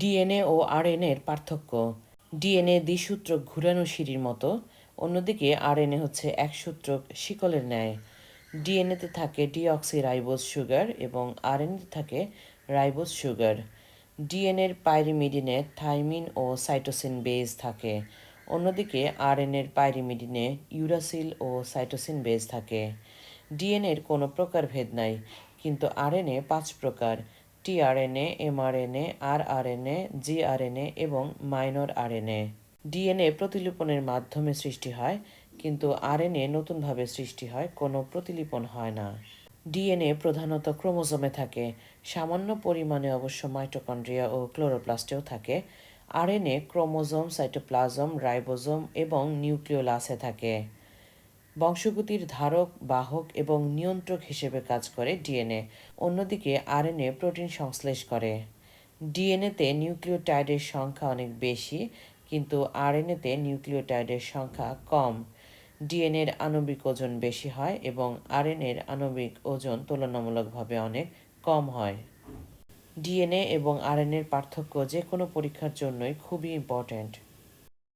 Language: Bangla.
ডিএনএ ও আরএনএ এর পার্থক্য। ডিএনএ দ্বিসূত্র ঘুরানো সিঁড়ির মতো, অন্যদিকে আরএনএ হচ্ছে একসূত্রক শিকলের ন্যায়। ডিএনএতে থাকে ডিঅক্সি রাইবোজ সুগার এবং আরএনএতে থাকে রাইবোজ সুগার। ডিএনএর পাইরিমিডিনে থাইমিন ও সাইটোসিন বেজ থাকে। অন্যদিকে আরএনএর পাইরিমিডিনে ইউরাসিল ও সাইটোসিন বেজ থাকে। ডিএনএর কোনো প্রকার ভেদ নাই, কিন্তু আরএনএ পাঁচ প্রকার। টিআরএনএ এমআরএনএ আরআরএনএ জিআরএনএ এবং মাইনর আরএনএ ডিএনএ প্রতিলিপনের মাধ্যমে সৃষ্টি হয়, কিন্তু আরএনএ নতুনভাবে সৃষ্টি হয়, কোনো প্রতিলিপন হয় না। ডিএনএ প্রধানত ক্রোমোজোমে থাকে, সামান্য পরিমাণে অবশ্য মাইটোকন্ড্রিয়া ও ক্লোরোপ্লাস্টেও থাকে। আরএনএ ক্রোমোজোম, সাইটোপ্লাজম, রাইবোজোম এবং নিউক্লিওলাসে থাকে। বংশগতির ধারক, বাহক এবং নিয়ন্ত্রক হিসেবে কাজ করে ডিএনএ। অন্যদিকে আরএনএ প্রোটিন সংশ্লেষ করে। ডিএনএতে নিউক্লিওটাইডের সংখ্যা অনেক বেশি, কিন্তু আরএনএতে নিউক্লিওটাইডের সংখ্যা কম। ডিএনএর আণবিক ওজন বেশি হয় এবং আরএনএর আণবিক ওজন তুলনামূলকভাবে অনেক কম হয়। ডিএনএ এবং আরএনএর পার্থক্য যে কোনো পরীক্ষার জন্যই খুবই ইম্পর্ট্যান্ট।